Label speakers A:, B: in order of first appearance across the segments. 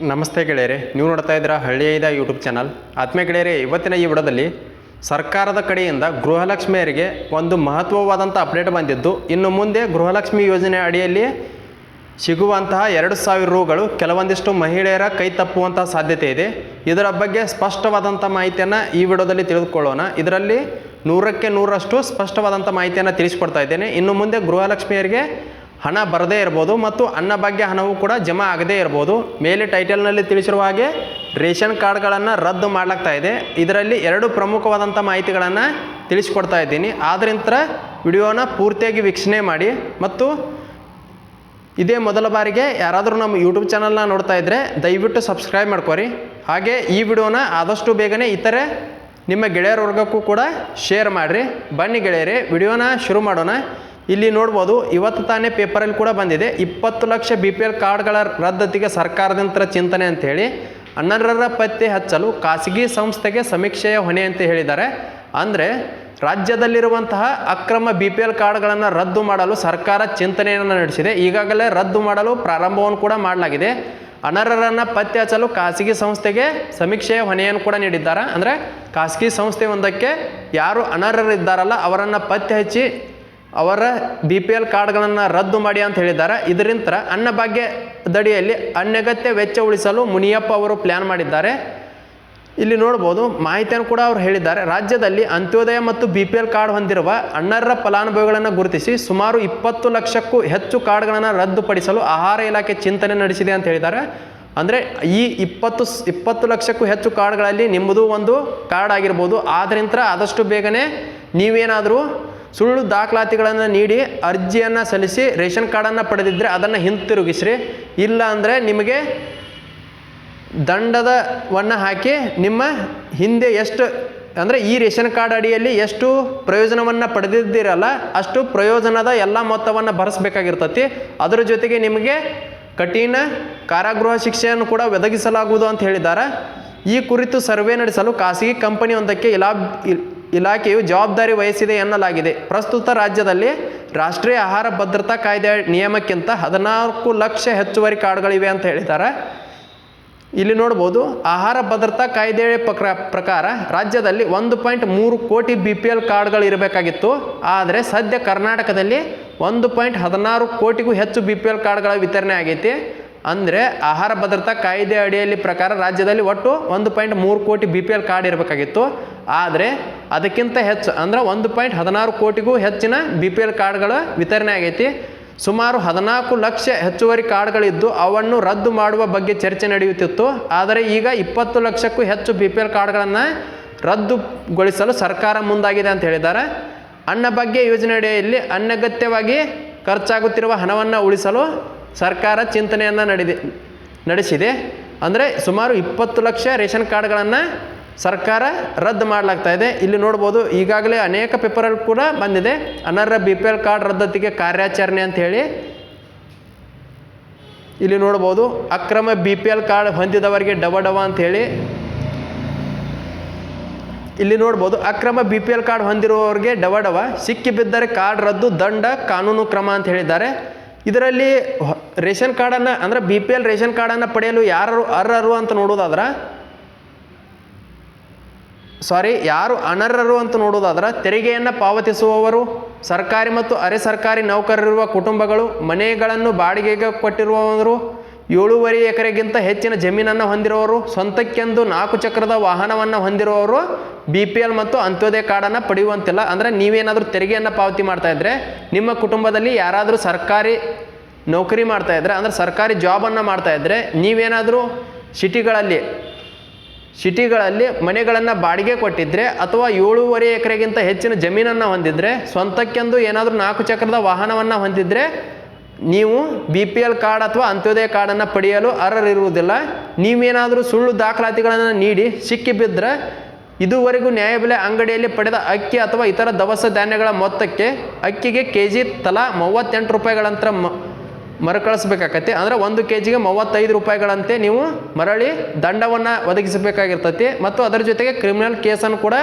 A: ನಮಸ್ತೆ ಗೆಳೆಯರೆ, ನೀವು ನೋಡ್ತಾ ಇದ್ದೀರಾ ಹಳ್ಳಿಯದ ಯೂಟ್ಯೂಬ್ ಚಾನಲ್ ಆತ್ಮೀಯ ಗೆಳೆಯರೆ, ಇವತ್ತಿನ ಈ ವಿಡೋದಲ್ಲಿ ಸರ್ಕಾರದ ಕಡೆಯಿಂದ ಗೃಹಲಕ್ಷ್ಮಿಯರಿಗೆ ಒಂದು ಮಹತ್ವವಾದಂಥ ಅಪ್ಡೇಟ್ ಬಂದಿದ್ದು, ಇನ್ನು ಮುಂದೆ ಗೃಹಲಕ್ಷ್ಮಿ ಯೋಜನೆ ಅಡಿಯಲ್ಲಿ ಸಿಗುವಂತಹ ಎರಡು ಸಾವಿರ ರೂಗಳು ಕೆಲವೊಂದಿಷ್ಟು ಮಹಿಳೆಯರ ಕೈ ತಪ್ಪುವಂತಹ ಸಾಧ್ಯತೆ ಇದೆ. ಇದರ ಬಗ್ಗೆ ಸ್ಪಷ್ಟವಾದಂಥ ಮಾಹಿತಿಯನ್ನು ಈ ವಿಡಿಯೋದಲ್ಲಿ ತಿಳಿದುಕೊಳ್ಳೋಣ. ಇದರಲ್ಲಿ ನೂರಕ್ಕೆ ನೂರಷ್ಟು ಸ್ಪಷ್ಟವಾದಂಥ ಮಾಹಿತಿಯನ್ನು ತಿಳಿಸ್ಕೊಡ್ತಾ ಇದ್ದೇನೆ. ಇನ್ನು ಮುಂದೆ ಗೃಹಲಕ್ಷ್ಮಿಯರಿಗೆ ಹಣ ಬರದೇ ಇರ್ಬೋದು ಮತ್ತು ಅನ್ನಭಾಗ್ಯ ಹಣವು ಕೂಡ ಜಮಾ ಆಗದೇ ಇರ್ಬೋದು. ಮೇಲೆ ಟೈಟಲ್ನಲ್ಲಿ ತಿಳಿಸಿರುವ ಹಾಗೆ ರೇಷನ್ ಕಾರ್ಡ್ಗಳನ್ನು ರದ್ದು ಮಾಡಲಾಗ್ತಾ ಇದೆ. ಇದರಲ್ಲಿ ಎರಡು ಪ್ರಮುಖವಾದಂಥ ಮಾಹಿತಿಗಳನ್ನು ತಿಳಿಸ್ಕೊಡ್ತಾ ಇದ್ದೀನಿ. ಆದ್ದರಿಂದ ವಿಡಿಯೋನ ಪೂರ್ತಿಯಾಗಿ ವೀಕ್ಷಣೆ ಮಾಡಿ ಮತ್ತು ಇದೇ ಮೊದಲ ಬಾರಿಗೆ ಯಾರಾದರೂ ನಮ್ಮ ಯೂಟ್ಯೂಬ್ ಚಾನಲ್ನ ನೋಡ್ತಾ ಇದ್ದರೆ ದಯವಿಟ್ಟು ಸಬ್ಸ್ಕ್ರೈಬ್ ಮಾಡ್ಕೊರಿ. ಹಾಗೆ ಈ ವಿಡಿಯೋನ ಆದಷ್ಟು ಬೇಗನೆ ಇತರೆ ನಿಮ್ಮ ಗೆಳೆಯರ ವರ್ಗಕ್ಕೂ ಕೂಡ ಶೇರ್ ಮಾಡಿರಿ. ಬನ್ನಿ ಗೆಳೆಯರಿ, ವಿಡಿಯೋನ ಶುರು ಮಾಡೋಣ. ಇಲ್ಲಿ ನೋಡ್ಬೋದು, ಇವತ್ತು ತಾನೇ ಪೇಪರಲ್ಲಿ ಕೂಡ ಬಂದಿದೆ. ಇಪ್ಪತ್ತು ಲಕ್ಷ ಬಿ ಪಿ ಎಲ್ ಕಾರ್ಡ್ಗಳ ರದ್ದತಿಗೆ ಸರ್ಕಾರದಿಂದ ಚಿಂತನೆ ಅಂಥೇಳಿ ಅನರ್ಹರ ಪತ್ತೆ ಹಚ್ಚಲು ಖಾಸಗಿ ಸಂಸ್ಥೆಗೆ ಸಮೀಕ್ಷೆಯ ಹೊಣೆ ಅಂತ ಹೇಳಿದ್ದಾರೆ. ಅಂದರೆ ರಾಜ್ಯದಲ್ಲಿರುವಂತಹ ಅಕ್ರಮ ಬಿ ಪಿ ಎಲ್ ಕಾರ್ಡ್ಗಳನ್ನು ರದ್ದು ಮಾಡಲು ಸರ್ಕಾರ ಚಿಂತನೆಯನ್ನು ನಡೆಸಿದೆ. ಈಗಾಗಲೇ ರದ್ದು ಮಾಡಲು ಪ್ರಾರಂಭವನ್ನು ಕೂಡ ಮಾಡಲಾಗಿದೆ. ಅನರ್ಹರನ್ನು ಪತ್ತೆ ಹಚ್ಚಲು ಖಾಸಗಿ ಸಂಸ್ಥೆಗೆ ಸಮೀಕ್ಷೆಯ ಹೊಣೆಯನ್ನು ಕೂಡ ನೀಡಿದ್ದಾರೆ. ಅಂದರೆ ಖಾಸಗಿ ಸಂಸ್ಥೆ ಒಂದಕ್ಕೆ ಯಾರು ಅನರ್ಹರಿದ್ದಾರಲ್ಲ ಅವರನ್ನು ಪತ್ತೆ ಹಚ್ಚಿ ಅವರ ಬಿ ಪಿ ಎಲ್ ಕಾರ್ಡ್ಗಳನ್ನು ರದ್ದು ಮಾಡಿ ಅಂತ ಹೇಳಿದ್ದಾರೆ. ಇದರಿಂದ ಅನ್ನಭಾಗ್ಯ ದಡಿಯಲ್ಲಿ ಅನಗತ್ಯ ವೆಚ್ಚ ಉಳಿಸಲು ಮುನಿಯಪ್ಪ ಅವರು ಪ್ಲ್ಯಾನ್ ಮಾಡಿದ್ದಾರೆ. ಇಲ್ಲಿ ನೋಡ್ಬೋದು, ಮಾಹಿತಿಯನ್ನು ಕೂಡ ಅವರು ಹೇಳಿದ್ದಾರೆ. ರಾಜ್ಯದಲ್ಲಿ ಅಂತ್ಯೋದಯ ಮತ್ತು ಬಿ ಪಿ ಎಲ್ ಕಾರ್ಡ್ ಹೊಂದಿರುವ ಅಣ್ಣರ ಫಲಾನುಭವಿಗಳನ್ನು ಗುರುತಿಸಿ ಸುಮಾರು ಇಪ್ಪತ್ತು ಲಕ್ಷಕ್ಕೂ ಹೆಚ್ಚು ಕಾರ್ಡ್ಗಳನ್ನು ರದ್ದುಪಡಿಸಲು ಆಹಾರ ಇಲಾಖೆ ಚಿಂತನೆ ನಡೆಸಿದೆ ಅಂತ ಹೇಳಿದ್ದಾರೆ. ಅಂದರೆ ಈ ಇಪ್ಪತ್ತು ಇಪ್ಪತ್ತು ಲಕ್ಷಕ್ಕೂ ಹೆಚ್ಚು ಕಾರ್ಡ್ಗಳಲ್ಲಿ ನಿಮ್ಮದು ಒಂದು ಕಾರ್ಡ್ ಆಗಿರ್ಬೋದು. ಆದ್ದರಿಂದ ಆದಷ್ಟು ಬೇಗನೆ ನೀವೇನಾದರೂ ಸುಳ್ಳು ದಾಖಲಾತಿಗಳನ್ನು ನೀಡಿ ಅರ್ಜಿಯನ್ನು ಸಲ್ಲಿಸಿ ರೇಷನ್ ಕಾರ್ಡನ್ನು ಪಡೆದಿದ್ದರೆ ಅದನ್ನು ಹಿಂತಿರುಗಿಸ್ರಿ. ಇಲ್ಲ ಅಂದರೆ ನಿಮಗೆ ದಂಡದವನ್ನು ಹಾಕಿ ನಿಮ್ಮ ಹಿಂದೆ ಎಷ್ಟು ಅಂದರೆ ಈ ರೇಷನ್ ಕಾರ್ಡ್ ಅಡಿಯಲ್ಲಿ ಎಷ್ಟು ಪ್ರಯೋಜನವನ್ನು ಪಡೆದಿದ್ದೀರಲ್ಲ ಅಷ್ಟು ಪ್ರಯೋಜನದ ಎಲ್ಲ ಮೊತ್ತವನ್ನು ಭರಿಸಬೇಕಾಗಿರ್ತತಿ. ಅದರ ಜೊತೆಗೆ ನಿಮಗೆ ಕಠಿಣ ಕಾರಾಗೃಹ ಶಿಕ್ಷೆಯನ್ನು ಕೂಡ ಒದಗಿಸಲಾಗುವುದು ಅಂತ ಹೇಳಿದ್ದಾರೆ ಈ ಕುರಿತು ಸರ್ವೆ ನಡೆಸಲು ಖಾಸಗಿ ಕಂಪನಿಯೊಂದಕ್ಕೆ ಇಲಾ ಇಲಾಖೆಯು ಜವಾಬ್ದಾರಿ ವಹಿಸಿದೆ ಎನ್ನಲಾಗಿದೆ. ಪ್ರಸ್ತುತ ರಾಜ್ಯದಲ್ಲಿ ರಾಷ್ಟ್ರೀಯ ಆಹಾರ ಭದ್ರತಾ ಕಾಯ್ದೆ ನಿಯಮಕ್ಕಿಂತ ಹದಿನಾಲ್ಕು ಲಕ್ಷ ಹೆಚ್ಚುವರಿ ಕಾರ್ಡ್ಗಳಿವೆ ಅಂತ ಹೇಳಿದ್ದಾರೆ. ಇಲ್ಲಿ ನೋಡ್ಬೋದು, ಆಹಾರ ಭದ್ರತಾ ಕಾಯ್ದೆ ಪ್ರಕಾರ ಪ್ರಕಾರ ರಾಜ್ಯದಲ್ಲಿ ಒಂದು ಪಾಯಿಂಟ್ ಮೂರು ಕೋಟಿ ಬಿ ಪಿ ಎಲ್ ಕಾರ್ಡ್ಗಳು ಇರಬೇಕಾಗಿತ್ತು. ಆದರೆ ಸದ್ಯ ಕರ್ನಾಟಕದಲ್ಲಿ ಒಂದು ಪಾಯಿಂಟ್ ಹದಿನಾರು ಕೋಟಿಗೂ ಹೆಚ್ಚು ಬಿ ಪಿ ಎಲ್ ಕಾರ್ಡ್ಗಳ ವಿತರಣೆ ಆಗೈತಿ. ಅಂದರೆ ಆಹಾರ ಭದ್ರತಾ ಕಾಯ್ದೆ ಅಡಿಯಲ್ಲಿ ಪ್ರಕಾರ ರಾಜ್ಯದಲ್ಲಿ ಒಟ್ಟು ಒಂದು ಪಾಯಿಂಟ್ ಮೂರು ಕೋಟಿ ಬಿ ಪಿ ಎಲ್ ಕಾರ್ಡ್ ಇರಬೇಕಾಗಿತ್ತು. ಆದರೆ ಅದಕ್ಕಿಂತ ಹೆಚ್ಚು, ಅಂದರೆ ಒಂದು ಪಾಯಿಂಟ್ ಹದಿನಾರು ಕೋಟಿಗೂ ಹೆಚ್ಚಿನ ಬಿ ಪಿ ಎಲ್ ಕಾರ್ಡ್ಗಳ ವಿತರಣೆ ಆಗೈತಿ. ಸುಮಾರು ಹದಿನಾಲ್ಕು ಲಕ್ಷ ಹೆಚ್ಚುವರಿ ಕಾರ್ಡ್ಗಳಿದ್ದು ಅವನ್ನು ರದ್ದು ಮಾಡುವ ಬಗ್ಗೆ ಚರ್ಚೆ ನಡೆಯುತ್ತಿತ್ತು. ಆದರೆ ಈಗ ಇಪ್ಪತ್ತು ಲಕ್ಷಕ್ಕೂ ಹೆಚ್ಚು ಬಿ ಪಿ ಎಲ್ ಕಾರ್ಡ್ಗಳನ್ನು ರದ್ದುಗೊಳಿಸಲು ಸರ್ಕಾರ ಮುಂದಾಗಿದೆ ಅಂತ ಹೇಳಿದ್ದಾರೆ. ಅನ್ನಭಾಗ್ಯ ಯೋಜನೆಯಡಿಯಲ್ಲಿ ಅನಗತ್ಯವಾಗಿ ಖರ್ಚಾಗುತ್ತಿರುವ ಹಣವನ್ನು ಉಳಿಸಲು ಸರ್ಕಾರ ಚಿಂತನೆಯನ್ನು ನಡೆದಿ, ನಡೆಸಿದೆ. ಅಂದರೆ ಸುಮಾರು ಇಪ್ಪತ್ತು ಲಕ್ಷ ರೇಷನ್ ಕಾರ್ಡ್ಗಳನ್ನು ಸರ್ಕಾರ ರದ್ದು ಮಾಡಲಾಗ್ತಾ ಇದೆ. ಇಲ್ಲಿ ನೋಡ್ಬೋದು, ಈಗಾಗಲೇ ಅನೇಕ ಪೇಪರಲ್ಲಿ ಕೂಡ ಬಂದಿದೆ. ಅನರ್ಹ ಬಿ ಪಿ ಎಲ್ ಕಾರ್ಡ್ ರದ್ದತಿಗೆ ಕಾರ್ಯಾಚರಣೆ ಅಂತ ಹೇಳಿ. ಇಲ್ಲಿ ನೋಡ್ಬೋದು, ಅಕ್ರಮ ಬಿ ಪಿ ಎಲ್ ಕಾರ್ಡ್ ಹೊಂದಿದವರಿಗೆ ಡವ ಡವ ಅಂತ ಹೇಳಿ. ಇಲ್ಲಿ ನೋಡ್ಬೋದು, ಅಕ್ರಮ ಬಿ ಪಿ ಎಲ್ ಕಾರ್ಡ್ ಹೊಂದಿರುವವರಿಗೆ ಡವ ಡವ, ಸಿಕ್ಕಿ ಬಿದ್ದರೆ ಕಾರ್ಡ್ ರದ್ದು, ದಂಡ, ಕಾನೂನು ಕ್ರಮ ಅಂತ ಹೇಳಿದ್ದಾರೆ. ಇದರಲ್ಲಿ ರೇಷನ್ ಕಾರ್ಡನ್ನು, ಅಂದರೆ ಬಿ ಪಿ ಎಲ್ ರೇಷನ್ ಕಾರ್ಡನ್ನು ಪಡೆಯಲು ಯಾರು ಅರ್ಹರು ಅಂತ ನೋಡೋದಾದ್ರೆ ಸಾರಿ ಯಾರು ಅನರ್ಹರು ಅಂತ ನೋಡೋದಾದ್ರೆ ತೆರಿಗೆಯನ್ನು ಪಾವತಿಸುವವರು, ಸರ್ಕಾರಿ ಮತ್ತು ಅರೆ ಸರ್ಕಾರಿ ನೌಕರರಿರುವ ಕುಟುಂಬಗಳು, ಮನೆಗಳನ್ನು ಬಾಡಿಗೆಗೆ ಕೊಟ್ಟಿರುವವರು ಏಳೂವರೆ ಎಕರೆಗಿಂತ ಹೆಚ್ಚಿನ ಜಮೀನನ್ನು ಹೊಂದಿರುವವರು ಸ್ವಂತಕ್ಕೆಂದು ನಾಲ್ಕು ಚಕ್ರದ ವಾಹನವನ್ನು ಹೊಂದಿರುವವರು ಬಿ ಪಿ ಎಲ್ ಮತ್ತು ಅಂತ್ಯೋದಯ ಕಾರ್ಡನ್ನು ಪಡೆಯುವಂತಿಲ್ಲ. ಅಂದರೆ ನೀವೇನಾದರೂ ತೆರಿಗೆಯನ್ನು ಪಾವತಿ ಮಾಡ್ತಾ ಇದ್ದರೆ ನಿಮ್ಮ ಕುಟುಂಬದಲ್ಲಿ ಯಾರಾದರೂ ಸರ್ಕಾರಿ ನೌಕರಿ ಮಾಡ್ತಾ ಇದ್ದರೆ ಅಂದರೆ ಸರ್ಕಾರಿ ಜಾಬನ್ನು ಮಾಡ್ತಾ ಇದ್ದರೆ ನೀವೇನಾದರೂ ಸಿಟಿಗಳಲ್ಲಿ ಸಿಟಿಗಳಲ್ಲಿ ಮನೆಗಳನ್ನು ಬಾಡಿಗೆ ಕೊಟ್ಟಿದ್ದರೆ ಅಥವಾ ಏಳೂವರೆ ಎಕರೆಗಿಂತ ಹೆಚ್ಚಿನ ಜಮೀನನ್ನು ಹೊಂದಿದ್ದರೆ ಸ್ವಂತಕ್ಕೆಂದು ಏನಾದರೂ ನಾಲ್ಕು ಚಕ್ರದ ವಾಹನವನ್ನು ಹೊಂದಿದ್ರೆ ನೀವು ಬಿ ಪಿ ಎಲ್ ಕಾರ್ಡ್ ಅಥವಾ ಅಂತ್ಯೋದಯ ಕಾರ್ಡನ್ನು ಪಡೆಯಲು ಅರ್ಹರಿರುವುದಿಲ್ಲ. ನೀವೇನಾದರೂ ಸುಳ್ಳು ದಾಖಲಾತಿಗಳನ್ನು ನೀಡಿ ಸಿಕ್ಕಿ ಬಿದ್ದರೆ ಇದುವರೆಗೂ ನ್ಯಾಯಬೆಲೆ ಅಂಗಡಿಯಲ್ಲಿ ಪಡೆದ ಅಕ್ಕಿ ಅಥವಾ ಇತರ ದವಸ ಧಾನ್ಯಗಳ ಮೊತ್ತಕ್ಕೆ ಅಕ್ಕಿಗೆ ಕೆ ಜಿ ತಲಾ ಮೂವತ್ತೆಂಟು ರೂಪಾಯಿಗಳಂತರ ಮ, ಮರುಕಳಿಸ್ಬೇಕಾಗತ್ತೆ. ಅಂದರೆ ಒಂದು ಕೆ ಜಿಗೆ ಮೂವತ್ತೈದು ರೂಪಾಯಿಗಳಂತೆ ನೀವು ಮರಳಿ ದಂಡವನ್ನು ಒದಗಿಸಬೇಕಾಗಿರ್ತತಿ ಮತ್ತು ಅದರ ಜೊತೆಗೆ ಕ್ರಿಮಿನಲ್ ಕೇಸನ್ನು ಕೂಡ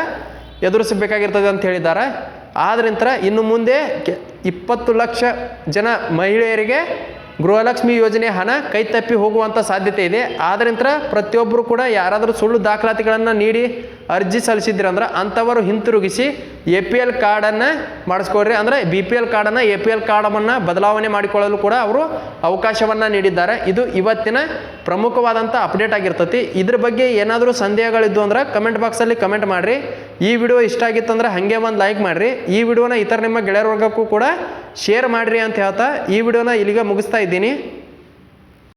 A: ಎದುರಿಸಬೇಕಾಗಿರ್ತದೆ ಅಂತ ಹೇಳಿದ್ದಾರೆ. ಆದ್ರಿಂತ ಇನ್ನು ಮುಂದೆ ಕೆ- ಇಪ್ಪತ್ತು ಲಕ್ಷ ಜನ ಮಹಿಳೆಯರಿಗೆ ಗೃಹಲಕ್ಷ್ಮಿ ಯೋಜನೆ ಹಣ ಕೈ ತಪ್ಪಿ ಹೋಗುವಂಥ ಸಾಧ್ಯತೆ ಇದೆ. ಆದ್ದರಿಂದ ಪ್ರತಿಯೊಬ್ಬರು ಕೂಡ ಯಾರಾದರೂ ಸುಳ್ಳು ದಾಖಲಾತಿಗಳನ್ನು ನೀಡಿ ಅರ್ಜಿ ಸಲ್ಲಿಸಿದ್ರಂದ್ರೆ ಅಂಥವರು ಹಿಂತಿರುಗಿಸಿ ಎ ಪಿ ಎಲ್ ಕಾರ್ಡನ್ನು ಮಾಡಿಸ್ಕೊಳ್ರಿ. ಅಂದರೆ ಬಿ ಪಿ ಎಲ್ ಕಾರ್ಡನ್ನು ಎ ಪಿ ಎಲ್ ಕಾರ್ಡನ್ನು ಬದಲಾವಣೆ ಮಾಡಿಕೊಳ್ಳಲು ಕೂಡ ಅವರು ಅವಕಾಶವನ್ನು ನೀಡಿದ್ದಾರೆ. ಇದು ಇವತ್ತಿನ ಪ್ರಮುಖವಾದಂಥ ಅಪ್ಡೇಟ್ ಆಗಿರ್ತತಿ. ಇದ್ರ ಬಗ್ಗೆ ಏನಾದರೂ ಸಂದೇಹಗಳಿದ್ದು ಅಂದ್ರೆ ಕಮೆಂಟ್ ಬಾಕ್ಸಲ್ಲಿ ಕಮೆಂಟ್ ಮಾಡಿರಿ. ಈ ವಿಡಿಯೋ ಇಷ್ಟ ಆಗಿತ್ತು ಅಂದ್ರೆ ಹಾಗೆ ಒಂದು ಲೈಕ್ ಮಾಡಿರಿ. ಈ ವಿಡಿಯೋನ ಇತರ ನಿಮ್ಮ ಗೆಳೆಯರ ವರ್ಗಕ್ಕೂ ಕೂಡ ಶೇರ್ ಮಾಡಿರಿ ಅಂತ ಹೇಳ್ತಾ ಈ ವಿಡಿಯೋನ ಇಲ್ಲಿಗೆ ಮುಗಿಸ್ತಾ ಇದ್ದೀನಿ.